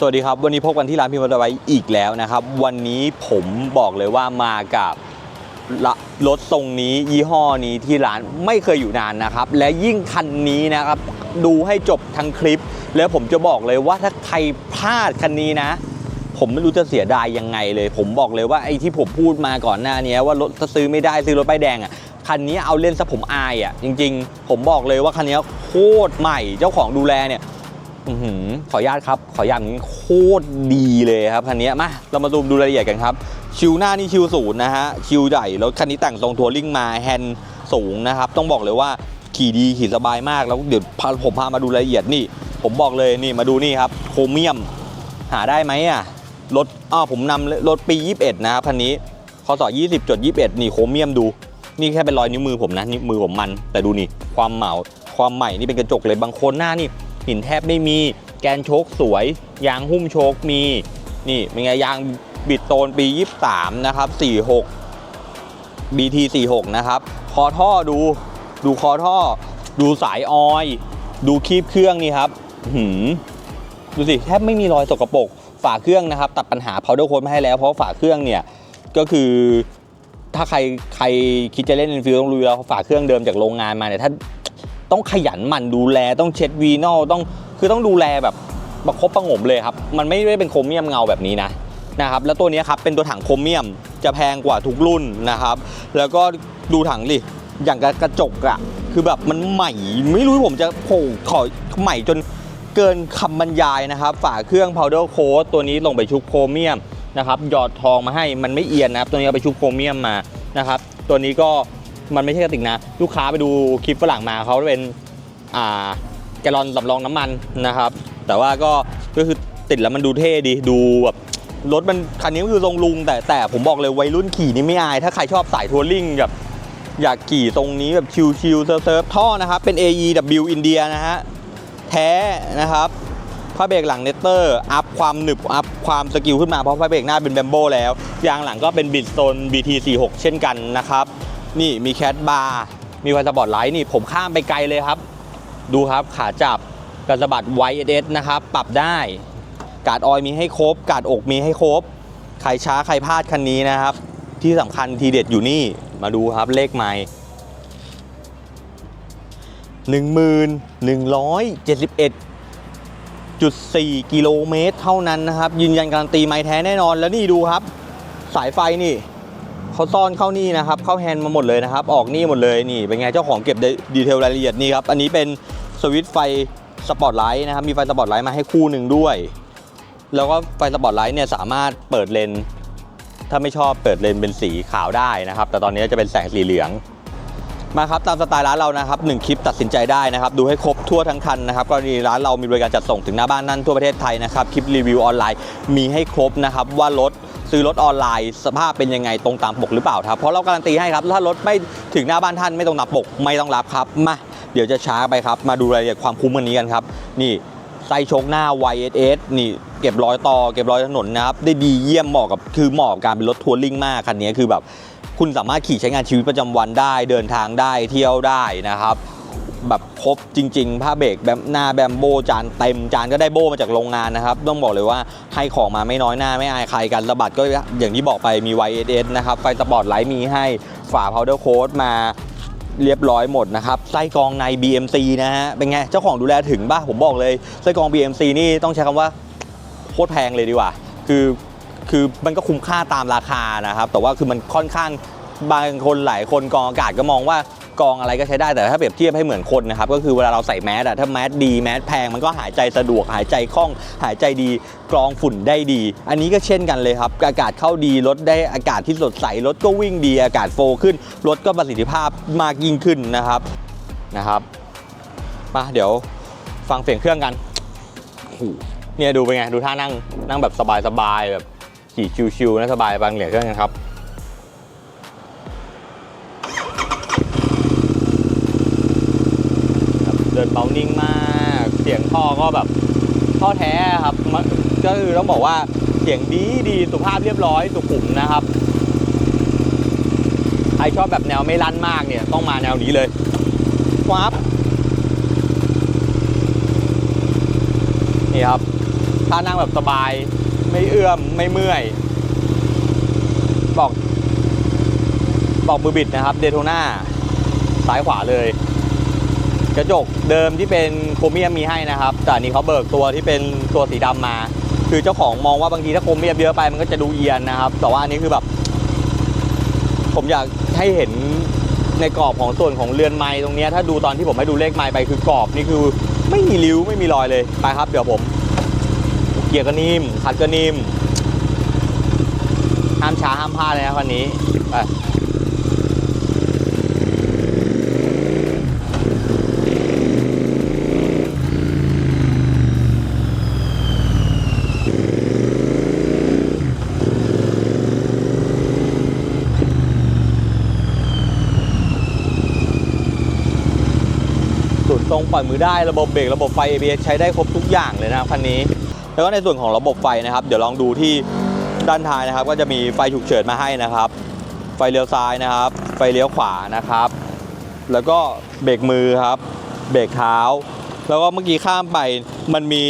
สวัสดีครับ วันนี้พบกันที่ร้านพิมพ์มอเตอร์ไว้อีกแล้วนะครับ วันนี้ผมบอกเลยว่ามากับรถทรงนี้ยี่ห้อนี้ที่ร้านไม่เคยอยู่นานนะครับ และยิ่งคันนี้นะครับ ดูให้จบทั้งคลิป แล้วผมจะบอกเลยว่าถ้าใครพลาดคันนี้นะ ผมไม่รู้จะเสียดายยังไงเลย ผมบอกเลยว่าไอ้ที่ผมพูดมาก่อนหน้านี้ว่ารถซื้อไม่ได้ซื้อรถป้ายแดงอะคันนี้เอาเล่นซะผมอายอะจริง ๆ ผมบอกเลยว่าคันนี้โคตรใหม่เจ้าของดูแลเนี่ย ขออนุญาตครับ ขออนุญาตอย่างนี้โคตรดีเลยครับคันนี้มาเรามาดูดูรายละเอียดกันครับ ชิวหน้านี่ชิวศูนย์นะฮะ ชิวใหญ่รถคันนี้แต่งทรงทัวริงมาแฮนด์สูงนะครับ ต้องบอกเลยว่าขี่ดีขี่สบายมากแล้วเดี๋ยวพาผมพามาดูรายละเอียดนี่ ผมบอกเลยนี่มาดูนี่ครับโครเมียม หาได้ไหมอะรถอ้าวผมนำรถปี 21 นะครับคันนี้คศ20จด21 นี่โครเมียมดู นี่แค่เป็นรอยนิ้วมือผมนะนิ้วมือผมมัน แต่ดูนี่ความเหมาความใหม่นี่เป็นกระจกเลยบางคนหน้านี่ หินแทบไม่มี แกนโชคสวย ยางหุ้มโชคมี นี่เป็นไงยางบิดโตนปี 23 นะครับ 46 BT 46 นะครับ คอท่อดูดูคอท่อ ดูสายออย ดูคีบเครื่องนี่ครับหือดูสิแทบไม่มีรอยสกปรกฝาเครื่องนะครับ ตัดปัญหา powder coat มาให้แล้วเพราะฝาเครื่องเนี่ยก็คือถ้าใครใครคิดจะเล่น Enfield ต้องรู้อยู่แล้วฝาเครื่องเดิมจากโรงงานมาเนี่ยถ้า ต้องขยันหมั่นดูแลต้องเช็ดวีนอลต้องคือต้องดูแลแบบประคบประงมเลยครับ มันไม่ได้เป็นโครเมียมเงาแบบนี้นะนะครับแล้วตัวนี้ครับเป็นตัวถังโครเมียมจะแพงกว่าทุกรุ่นนะครับ แล้วก็ดูถังดิอย่างกับกระจกอะคือแบบมันใหม่ไม่รู้ผมจะโผขอใหม่จนเกินคำบรรยายนะครับ ฝาเครื่อง powder coat ตัวนี้ลงไปชุบโครเมียมนะครับหยอดทองมาให้มันไม่เอียนนะครับ ตัวนี้เอาไปชุบโครเมียมมานะครับ ตัวนี้ก็ มันไม่ใช่กระติกนะ ลูกค้าไปดูคลิปฝรั่งมาเขาเป็นอ่าแกลลอนสำรองน้ำมันนะครับ แต่ว่าก็ก็คือติดแล้วมันดูเท่ดีดูแบบรถมันคันนี้ก็คือทรงลุง แต่แต่ผมบอกเลยวัยรุ่นขี่นี่ไม่อาย ถ้าใครชอบสายทัวริงแบบอยากขี่ตรงนี้แบบชิลๆเซิร์ฟท่อนะครับ เป็น AEW อินเดียนะฮะ แท้นะครับผ้าเบรกหลังเนตเตอร์ อัพความหนึบ อัพความสกิลขึ้นมาเพราะผ้าเบรกหน้าเป็นแบมโบแล้ว ยางหลังก็เป็นบิดโซน BT46 เช่นกันนะครับ นี่มีแคทบาร์มีไฟสปอร์ตไลท์นี่ผมข้ามไปไกลเลยครับ ดูครับขาจับกระสบัด YSS นะครับ ปรับได้ กาดออยมีให้ครบ กาดอกมีให้ครบ ใครช้าใครพลาดคันนี้นะครับ ที่สำคัญทีเด็ดอยู่นี่มาดูครับเลขไมล์1171.4กิโลเมตรเท่านั้นนะครับ ยืนยันการันตีไม้แท้แน่นอนแล้วนี่ดูครับ สายไฟนี่ เขาซ่อนเข้านี่นะครับ เข้าแฮนด์มาหมดเลยนะครับ ออกนี่หมดเลยนี่เป็นไงเจ้าของเก็บดีเทลรายละเอียดนี่ครับ อันนี้เป็นสวิตช์ไฟสปอตไลท์นะครับ มีไฟสปอตไลท์มาให้คู่หนึ่งด้วย แล้วก็ไฟสปอตไลท์เนี่ยสามารถเปิดเลนถ้าไม่ชอบเปิดเลนเป็นสีขาวได้นะครับ แต่ตอนนี้จะเป็นแสงสีเหลือง มาครับตามสไตล์ร้านเรานะครับหนึ่งคลิปตัดสินใจได้นะครับดูให้ครบทั่วทั้งคันนะครับกรณีร้านเรามีบริการจัดส่งถึงหน้าบ้านนั่นทั่วประเทศไทยนะครับคลิปรีวิวออนไลน์มีให้ครบนะครับว่ารถซื้อรถออนไลน์ สภาพเป็นยังไงตรงตามปกหรือเปล่าครับเพราะเราการันตีให้ครับถ้ารถไม่ถึงหน้าบ้านท่านไม่ตรงตามปกไม่ต้องรับครับมาเดี๋ยวจะช้าไปครับ มาดูรายละเอียดความคุ้มกันนี้กันครับ นี่ไส้ชคหน้า YSS นี่เก็บรอยต่อเก็บรอยถนนนะครับได้ดีเยี่ยมเหมาะกับคือเหมาะกับการเป็นรถทัวริงมากคันนี้คือแบบ คุณสามารถขี่ใช้งานชีวิตประจำวันได้ เดินทางได้เที่ยวได้นะครับแบบครบจริง ๆ ผ้าเบรกแบบหน้าแบมโบจานเต็มจานก็ได้โบมาจากโรงงานนะครับ ต้องบอกเลยว่าให้ของมาไม่น้อยหน้าไม่อายใครกันระบัดก็อย่างที่บอกไปมี YSS นะครับ ไฟสปอร์ตไลท์มีให้ฝา powder coat มาเรียบร้อยหมดนะครับไส้กรองใน BMC นะฮะเป็นไง เจ้าของดูแลถึงป่ะผมบอกเลยไส้กรอง BMC นี่ต้องใช้คำว่าโคตรแพงเลยดีกว่า คือ คือมันก็คุ้มค่าตามราคานะครับ แต่ว่าคือมันค่อนข้างบางคนหลายคนกองอากาศก็มองว่ากองอะไรก็ใช้ได้แต่ถ้าเปรียบเทียบให้เหมือนคนนะครับก็คือเวลาเราใส่แมสอะถ้าแมสดีแมสแพงมันก็หายใจสะดวกหายใจคล่อง หายใจดีกรองฝุ่นได้ดี อันนี้ก็เช่นกันเลยครับ อากาศเข้าดีรถได้อากาศที่สดใสรถก็วิ่งดี อากาศโฟขึ้นรถก็ประสิทธิภาพมากยิ่งขึ้นนะครับนะครับมาเดี๋ยวฟังเสียงเครื่องกันเนี่ยดูเป็นไงดูท่านั่งนั่งแบบสบายๆแบบ ขี่ชิวๆนะสบายบางเหลียเครื่องกันครับครับเดินเบานิ่งมากเสียงท่อก็แบบท่อแท้ครับก็คือต้องบอกว่าเสียงดีดีสุภาพเรียบร้อยสุขุมนะครับใครชอบแบบแนวไม่ลั่นมากเนี่ยต้องมาแนวนี้เลยวับนี่ครับ ถ้านั่งแบบสบาย ไม่เอื้อมไม่เมื่อย บอก บอกมือบิดนะครับเดโทนาซ้ายขวาเลย กระจกเดิมที่เป็นโครเมียมมีให้นะครับ แต่อันนี้เขาเบิกตัวที่เป็นตัวสีดำมา คือเจ้าของมองว่าบางทีถ้าโครเมียมเยอะไปมันก็จะดูเอียนนะครับ แต่ว่าอันนี้คือแบบ ผมอยากให้เห็นในกรอบของส่วนของเรือนไม้ตรงนี้ถ้าดูตอนที่ผมให้ดูเลขไม้ไปคือกรอบนี่คือ ไม่มีริ้วไม่มีรอยเลยไปครับ เดี๋ยวผม เกียร์ก็นิ่มคัดก็นิ่มห้ามช้าห้ามพลาดเลยนะวันนี้ไปสุดตรงปล่อยมือได้ระบบเบรกระบบไฟ ABS ใช้ได้ครบทุกอย่างเลยนะคันนี้ แล้วก็ในส่วนของระบบไฟนะครับ เดี๋ยวลองดูที่ด้านท้ายนะครับ ก็จะมีไฟฉุกเฉินมาให้นะครับ ไฟเลี้ยวซ้ายนะครับ ไฟเลี้ยวขวานะครับ แล้วก็เบรกมือครับ เบรกเท้า แล้วก็เมื่อกี้ข้ามไปมันมี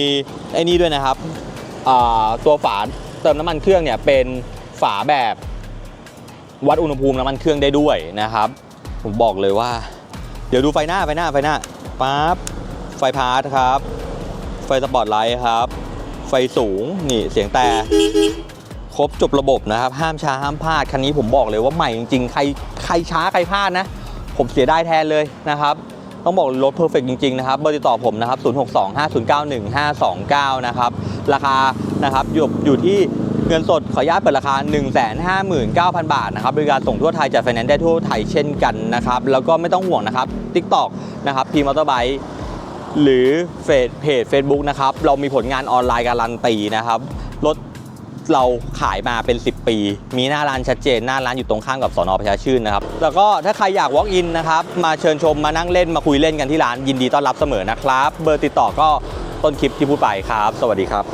ไอ้นี่ด้วยนะครับตัวฝาเติมน้ำมันเครื่องเนี่ยเป็นฝาแบบวัดอุณหภูมิน้ำมันเครื่องได้ด้วยนะครับ ผมบอกเลยว่า เดี๋ยวดูไฟหน้าไฟหน้าไฟหน้าปั๊บไฟพาร์ทครับ ไฟสปอตไลท์ครับ ไฟสูงนี่เสียงแต่ครบจบระบบนะครับ ห้ามช้าห้ามพลาดคันนี้ผมบอกเลยว่าใหม่จริงๆ ใครใครช้าใครพลาดนะ ผมเสียได้แทนเลยนะครับ ต้องบอกรถเพอร์เฟกจริงๆนะครับเบอร์ติดต่อผมนะครับ 0625091529 นะครับ ราคานะครับอยู่อยู่ที่เงินสดขออนุญาตเปิดราคา 159,000 บาทนะครับบริการส่งทั่วไทยจัดไฟแนนซ์ได้ทั่วไทยเช่นกันนะครับ แล้วก็ไม่ต้องห่วงนะครับ TikTok นะครับพีมอเตอร์ไบค์ หรือเฟซเพจ Facebook นะครับ เรามีผลงานออนไลน์การันตีนะครับ รถเราขายมาเป็น 10 ปี มีหน้าร้านชัดเจน หน้าร้านอยู่ตรงข้ามกับสอนอประชาชื่นนะครับ แล้วก็ถ้าใครอยาก walk in นะครับ มาเชิญชมมานั่งเล่นมาคุยเล่นกันที่ร้านยินดีต้อนรับเสมอนะครับ เบอร์ติดต่อก็ต้นคลิปที่พูดไปครับ สวัสดีครับ